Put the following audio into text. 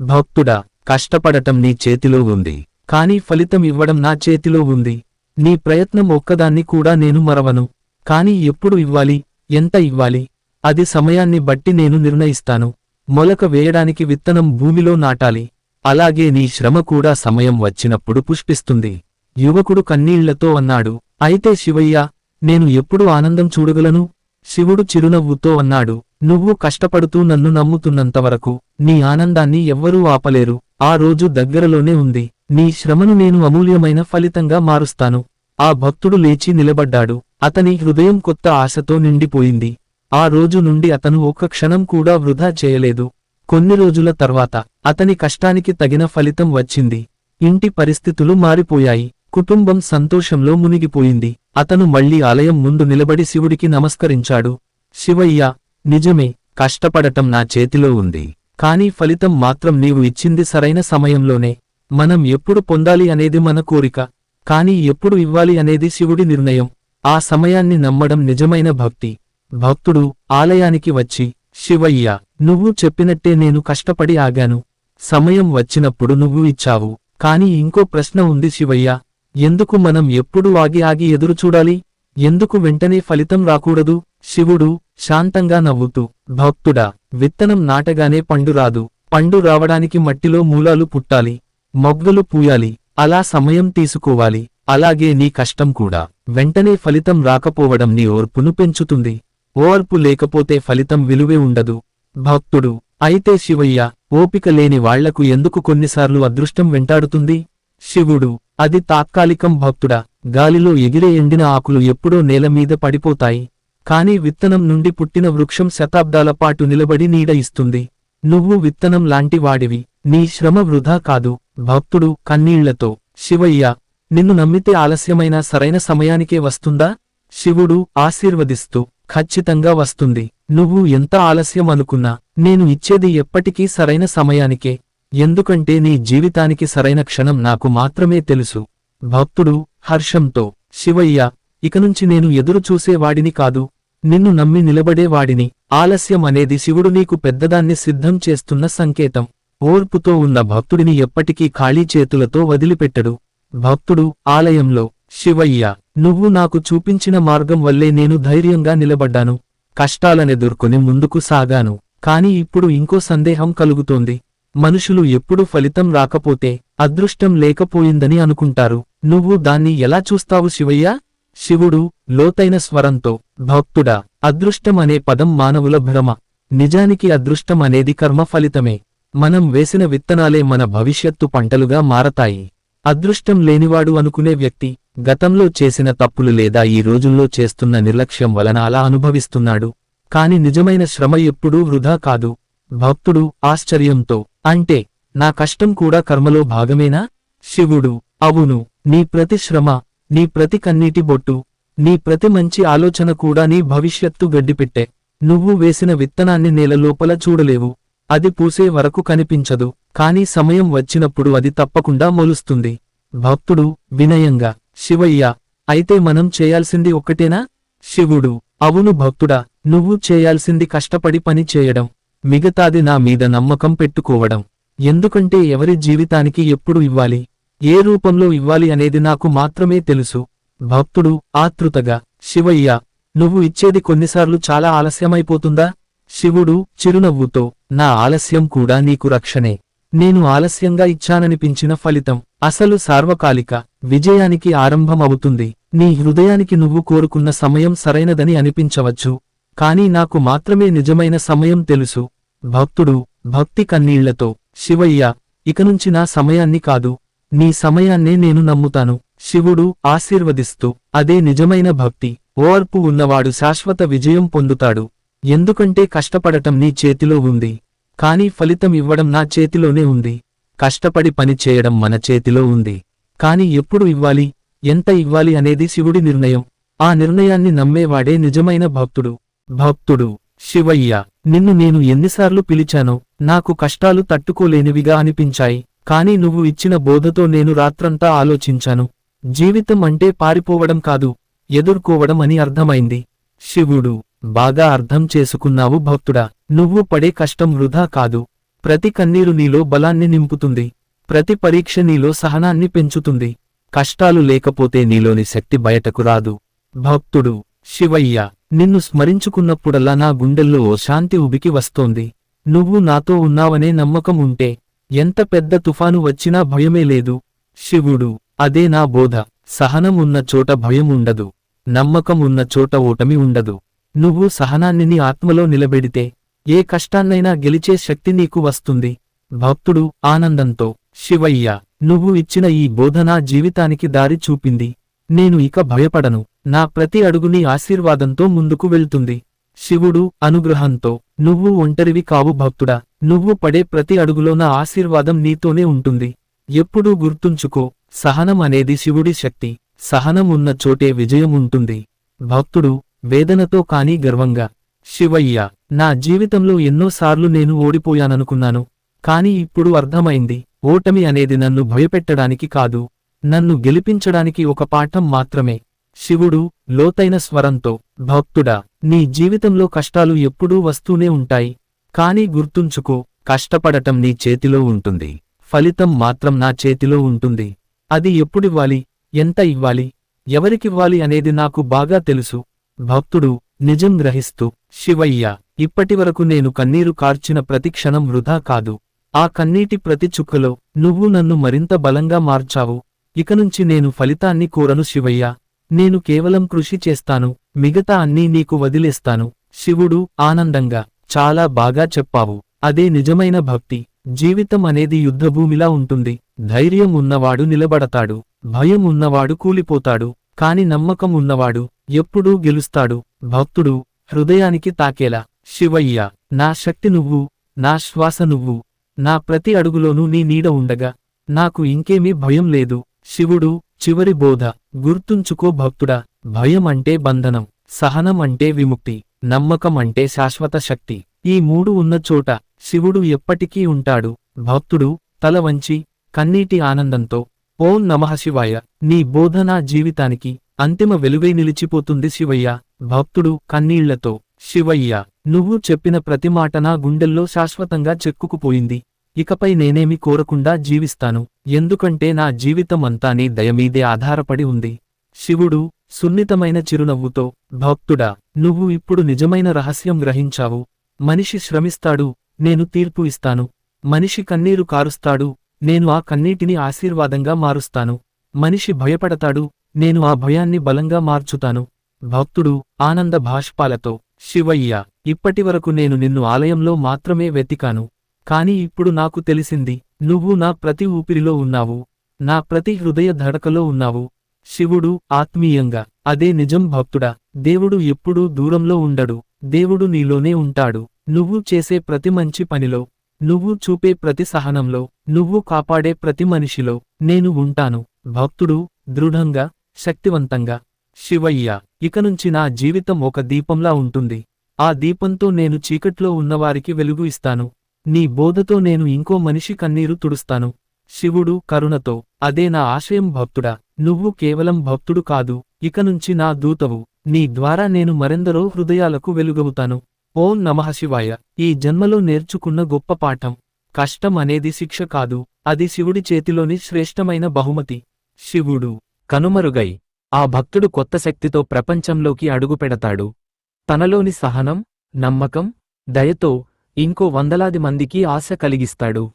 భక్తుడా కష్టపడటం నీ చేతిలో ఉంది. కానీ ఫలితం ఇవ్వడం నా చేతిలో ఉంది. నీ ప్రయత్నం ఒక్కదాన్ని కూడా నేను మరవను. కాని ఎప్పుడు ఇవ్వాలి ఎంత ఇవ్వాలి అది సమయాన్ని బట్టి నేను నిర్ణయిస్తాను. మొలక వేయడానికి విత్తనం భూమిలో నాటాలి. అలాగే నీ శ్రమ కూడా సమయం వచ్చినప్పుడు పుష్పిస్తుంది. యువకుడు కన్నీళ్ళతో అన్నాడు. అయితే శివయ్య నేను ఎప్పుడు ఆనందం చూడగలను? శివుడు చిరునవ్వుతో అన్నాడు. నువ్వు కష్టపడుతూ నన్ను నమ్ముతున్నంతవరకు నీ ఆనందాన్ని ఎవ్వరూ ఆపలేరు. ఆ రోజు దగ్గరలోనే ఉంది. నీ శ్రమను నేను అమూల్యమైన ఫలితంగా మారుస్తాను. ఆ భక్తుడు లేచి నిలబడ్డాడు. అతని హృదయం కొత్త ఆశతో నిండిపోయింది. ఆ రోజు నుండి అతను ఒక్క క్షణం కూడా వృధా చేయలేదు. కొన్ని రోజుల తర్వాత అతని కష్టానికి తగిన ఫలితం వచ్చింది. ఇంటి పరిస్థితులు మారిపోయాయి. కుటుంబం సంతోషంలో మునిగిపోయింది. అతను మళ్ళీ ఆలయం ముందు నిలబడి శివుడికి నమస్కరించాడు. శివయ్య నిజమే కష్టపడటం నా చేతిలో ఉంది. కానీ ఫలితం మాత్రం నీవు ఇచ్చింది సరైన సమయంలోనే. మనం ఎప్పుడు పొందాలి అనేది మన కోరిక. కానీ ఎప్పుడు ఇవ్వాలి అనేది శివుడి నిర్ణయం. ఆ సమయాన్ని నమ్మడం నిజమైన భక్తి. భక్తుడు ఆలయానికి వచ్చి శివయ్య నువ్వు చెప్పినట్టే నేను కష్టపడి ఆగాను. సమయం వచ్చినప్పుడు నువ్వు ఇచ్చావు. కాని ఇంకో ప్రశ్న ఉంది శివయ్య. ఎందుకు మనం ఎప్పుడు ఆగి ఆగి ఎదురుచూడాలి ఎందుకు వెంటనే ఫలితం రాకూడదు? శివుడు శాంతంగా నవ్వుతూ భక్తుడా విత్తనం నాటగానే పండు రాదు. పండు రావడానికి మట్టిలో మూలాలు పుట్టాలి. మొగ్గలు పూయాలి. అలా సమయం తీసుకోవాలి. అలాగే నీ కష్టం కూడా. వెంటనే ఫలితం రాకపోవడం నీ ఓర్పును పెంచుతుంది. ఓర్పు లేకపోతే ఫలితం విలువే ఉండదు. భక్తుడు అయితే శివయ్య ఓపిక లేని వాళ్ళకు ఎందుకు కొన్నిసార్లు అదృష్టం వెంటాడుతుంది? శివుడు అది తాత్కాలికం భక్తుడా. గాలిలో ఎగిరే ఎండిన ఆకులు ఎప్పుడో నేలమీద పడిపోతాయి. కాని విత్తనం నుండి పుట్టిన వృక్షం శతాబ్దాల పాటు నిలబడి నీడ ఇస్తుంది. నువ్వు విత్తనం లాంటి వాడివి నీ శ్రమ వృధా కాదు. భక్తుడు కన్నీళ్ళతో శివయ్య నిన్ను నమ్మితే ఆలస్యమైన సరైన సమయానికే వస్తుందా? శివుడు ఆశీర్వదిస్తూ ఖచ్చితంగా వస్తుంది. నువ్వు ఎంత ఆలస్యం అనుకున్నా నేను ఇచ్చేది ఎప్పటికీ సరైన సమయానికే. ఎందుకంటే నీ జీవితానికి సరైన క్షణం నాకు మాత్రమే తెలుసు. భక్తుడు హర్షంతో శివయ్య ఇకనుంచి నేను ఎదురు చూసేవాడిని కాదు. నిన్ను నమ్మి నిలబడేవాడిని. ఆలస్యం అనేది శివుడు నీకు పెద్దదాన్ని సిద్ధం చేస్తున్న సంకేతం. ఓర్పుతో ఉన్న భక్తుడిని ఎప్పటికీ ఖాళీ చేతులతో వదిలిపెట్టడు. భక్తుడు ఆలయంలో శివయ్య నువ్వు నాకు చూపించిన మార్గం వల్లే నేను ధైర్యంగా నిలబడ్డాను. కష్టాలనెదుర్కొని ముందుకు సాగాను. కాని ఇప్పుడు ఇంకో సందేహం కలుగుతోంది. మనుషులు ఎప్పుడు ఫలితం రాకపోతే అదృష్టం లేకపోయిందని అనుకుంటారు. నువ్వు దాన్ని ఎలా చూస్తావు శివయ్య? శివుడు లోతైన స్వరంతో భక్తుడా అదృష్టం అనే పదం మానవుల భ్రమ. నిజానికి అదృష్టం అనేది కర్మ ఫలితమే. మనం వేసిన విత్తనాలే మన భవిష్యత్తు పంటలుగా మారతాయి. అదృష్టం లేనివాడు అనుకునే వ్యక్తి గతంలో చేసిన తప్పులు లేదా ఈ రోజుల్లో చేస్తున్న నిర్లక్ష్యం వలన అలా అనుభవిస్తున్నాడు. కాని నిజమైన శ్రమ ఎప్పుడూ వృధా కాదు. భక్తుడు ఆశ్చర్యంతో అంటే నా కష్టం కూడా కర్మలో భాగమేనా? శివుడు అవును నీ ప్రతి శ్రమ నీ ప్రతి కన్నీటి బొట్టు నీ ప్రతి మంచి ఆలోచన కూడా నీ భవిష్యత్తు గడ్డిపెట్టే. నువ్వు వేసిన విత్తనాన్ని నేల లోపల చూడలేవు. అది పూసే వరకు కనిపించదు. కాని సమయం వచ్చినప్పుడు అది తప్పకుండా మొలుస్తుంది. భక్తుడు వినయంగా శివయ్య అయితే మనం చేయాల్సింది ఒక్కటేనా? శివుడు అవును భక్తుడా నువ్వు చేయాల్సింది కష్టపడి పని చేయడం. మిగతాది నా మీద నమ్మకం పెట్టుకోవడం. ఎందుకంటే ఎవరి జీవితానికి ఎప్పుడు ఇవ్వాలి? ఏ రూపంలో ఇవ్వాలి అనేది నాకు మాత్రమే తెలుసు. భక్తుడు ఆతృతగా శివయ్య నువ్వు ఇచ్చేది కొన్నిసార్లు చాలా ఆలస్యమైపోతుందా? శివుడు చిరునవ్వుతో నా ఆలస్యం కూడా నీకు రక్షణే. నేను ఆలస్యంగా ఇచ్చాననిపించిన ఫలితం అసలు సార్వకాలిక విజయానికి ఆరంభమవుతుంది. నీ హృదయానికి నువ్వు కోరుకున్న సమయం సరైనదని అనిపించవచ్చు. కానీ నాకు మాత్రమే నిజమైన సమయం తెలుసు. భక్తుడు భక్తి కన్నీళ్ళతో శివయ్య ఇకనుంచి నా సమయాన్ని కాదు. నీ సమయాన్నే నేను నమ్ముతాను. శివుడు ఆశీర్వదిస్తూ అదే నిజమైన భక్తి ఓర్పు ఉన్నవాడు శాశ్వత విజయం పొందుతాడు. ఎందుకంటే కష్టపడటం నీ చేతిలో ఉంది. కానీ ఫలితం ఇవ్వడం నా చేతిలోనే ఉంది. కష్టపడి పని చేయడం మన చేతిలో ఉంది. కాని ఎప్పుడు ఇవ్వాలి? ఎంత ఇవ్వాలి అనేది శివుడి నిర్ణయం. ఆ నిర్ణయాన్ని నమ్మేవాడే నిజమైన భక్తుడు. భక్తుడు శివయ్య నిన్ను నేను ఎన్నిసార్లు పిలిచానో నాకు కష్టాలు తట్టుకోలేనివిగా అనిపించాయి. కాని నువ్వు ఇచ్చిన బోధతో నేను రాత్రంతా ఆలోచించాను. జీవితం అంటే పారిపోవడం కాదు ఎదుర్కోవడం అని అర్థమైంది. శివుడు బాగా అర్థం చేసుకున్నావు భక్తుడా నువ్వు పడే కష్టం వృధా కాదు. ప్రతి కన్నీరు నీలో బలాన్ని నింపుతుంది. ప్రతి పరీక్ష నీలో సహనాన్ని పెంచుతుంది. కష్టాలు లేకపోతే నీలోని శక్తి బయటకు రాదు. భక్తుడు శివయ్య నిన్ను స్మరించుకున్నప్పుడల్లా నా గుండెల్లో ఓ శాంతి ఉబికి వస్తోంది. నువ్వు నాతో ఉన్నావనే నమ్మకం ఉంటే ఎంత పెద్ద తుఫాను వచ్చినా భయమే లేదు. శివుడు అదే నా బోధ. సహనం ఉన్న చోట భయం ఉండదు నమ్మకం ఉన్న చోట ఓటమి ఉండదు. నువ్వు సహనాన్ని నీ ఆత్మలో నిలబెడితే ఏ కష్టాన్నైనా గెలిచే శక్తి నీకు వస్తుంది. భక్తుడు ఆనందంతో శివయ్య నువ్వు ఇచ్చిన ఈ బోధ నా జీవితానికి దారి చూపింది. నేను ఇక భయపడను. నా ప్రతి అడుగుని ఆశీర్వాదంతో ముందుకు వెళ్తుంది. శివుడు అనుగ్రహంతో నువ్వు ఒంటరివి కావు భక్తుడా. నువ్వు పడే ప్రతి అడుగులో నా ఆశీర్వాదం నీతోనే ఉంటుంది. ఎప్పుడూ గుర్తుంచుకో. సహనం అనేది శివుడి శక్తి. సహనం ఉన్న చోటే విజయం ఉంటుంది. భక్తుడు వేదనతో కానీ గర్వంగా శివయ్య నా జీవితంలో ఎన్నోసార్లు నేను ఓడిపోయాననుకున్నాను. కాని ఇప్పుడు అర్థమైంది ఓటమి అనేది నన్ను భయపెట్టడానికి కాదు. నన్ను గెలిపించడానికి ఒక పాఠం మాత్రమే. శివుడు లోతైన స్వరంతో భక్తుడా నీ జీవితంలో కష్టాలు ఎప్పుడూ వస్తూనే ఉంటాయి. కాని గుర్తుంచుకో కష్టపడటం నీ చేతిలో ఉంటుంది. ఫలితం మాత్రం నా చేతిలో ఉంటుంది. అది ఎప్పుడివ్వాలి? ఎంత ఇవ్వాలి? ఎవరికివ్వాలి అనేది నాకు బాగా తెలుసు. భక్తుడు నిజం గ్రహిస్తూ శివయ్య ఇప్పటివరకు నేను కన్నీరు కార్చిన ప్రతి క్షణం వృధా కాదు. ఆ కన్నీటి ప్రతి చుక్కలో నువ్వు నన్ను మరింత బలంగా మార్చావు. ఇకనుంచి నేను ఫలితాన్ని కోరను శివయ్య. నేను కేవలం కృషి చేస్తాను మిగతా అన్నీ నీకు వదిలేస్తాను. శివుడు ఆనందంగా చాలా బాగా చెప్పావు. అదే నిజమైన భక్తి. జీవితం అనేది యుద్ధభూమిలా ఉంటుంది. ధైర్యం ఉన్నవాడు నిలబడతాడు భయం ఉన్నవాడు కూలిపోతాడు కాని నమ్మకం ఉన్నవాడు ఎప్పుడూ గెలుస్తాడు. భక్తుడు హృదయానికి తాకేలా శివయ్య నా శక్తి నువ్వు నా శ్వాస నువ్వు నా ప్రతి అడుగులోనూ నీ నీడ ఉండగా నాకు ఇంకేమీ భయం లేదు. శివుడు చివరి బోధ గుర్తుంచుకో భక్తుడా భయం అంటే బంధనం సహనం అంటే విముక్తి నమ్మకం అంటే శాశ్వత శక్తి. ఈ మూడు ఉన్న చోట శివుడు ఎప్పటికీ ఉంటాడు. భక్తుడు తల వంచి కన్నీటి ఆనందంతో ఓం నమఃశివాయ నీ బోధనా జీవితానికి అంతిమ వెలువై నిలిచిపోతుంది శివయ్య. భక్తుడు కన్నీళ్ళతో శివయ్య నువ్వు చెప్పిన ప్రతి మాట నా గుండెల్లో శాశ్వతంగా చెక్కుకుపోయింది. ఇకపై నేనేమి కోరకుండా జీవిస్తాను. ఎందుకంటే నా జీవితం అంతా నీ దయమీదే ఆధారపడి ఉంది. శివుడు సున్నితమైన చిరునవ్వుతో భక్తుడా నువ్వు ఇప్పుడు నిజమైన రహస్యం గ్రహించావు. మనిషి శ్రమిస్తాడు నేను తీర్పు ఇస్తాను. మనిషి కన్నీరు కారుస్తాడు నేను ఆ కన్నీటిని ఆశీర్వాదంగా మారుస్తాను. మనిషి భయపడతాడు నేను ఆ భయాన్ని బలంగా మార్చుతాను. భక్తుడు ఆనంద భాష్పాలతో శివయ్య ఇప్పటివరకు నేను నిన్ను ఆలయంలో మాత్రమే వెతికాను. కాని ఇప్పుడు నాకు తెలిసింది నువ్వు నా ప్రతి ఊపిరిలో ఉన్నావు. నా ప్రతి హృదయ ధడకలో ఉన్నావు. శివుడు ఆత్మీయంగా అదే నిజం భక్తుడా. దేవుడు ఎప్పుడూ దూరంలో ఉండడు. దేవుడు నీలోనే ఉంటాడు. నువ్వు చేసే ప్రతి మంచి పనిలో నువ్వు చూపే ప్రతి సహనంలో నువ్వు కాపాడే ప్రతి మనిషిలో నేను ఉంటాను. భక్తుడు దృఢంగా శక్తివంతంగా శివయ్య ఇకనుంచి నా జీవితం ఒక దీపంలా ఉంటుంది. ఆ దీపంతో నేను చీకట్లో ఉన్నవారికి వెలుగు ఇస్తాను. నీ బోధతో నేను ఇంకో మనిషి కన్నీరు తుడుస్తాను. శివుడు కరుణతో అదే నా ఆశయం భక్తుడా. నువ్వు కేవలం భక్తుడు కాదు ఇకనుంచి నా దూతవు. నీ ద్వారా నేను మరెందరో హృదయాలకు వెలుగవుతాను. ఓం నమః శివాయ. ఈ జన్మలో నేర్చుకున్న గొప్ప పాఠం. కష్టం అనేది శిక్ష కాదు. అది శివుడి చేతిలోని శ్రేష్టమైన బహుమతి. శివుడు కనుమరుగై ఆ భక్తుడు కొత్త శక్తితో ప్రపంచంలోకి అడుగుపెడతాడు. తనలోని సహనం నమ్మకం దయతో ఇంకో వందలాది మందికి ఆశ కలిగిస్తాడు.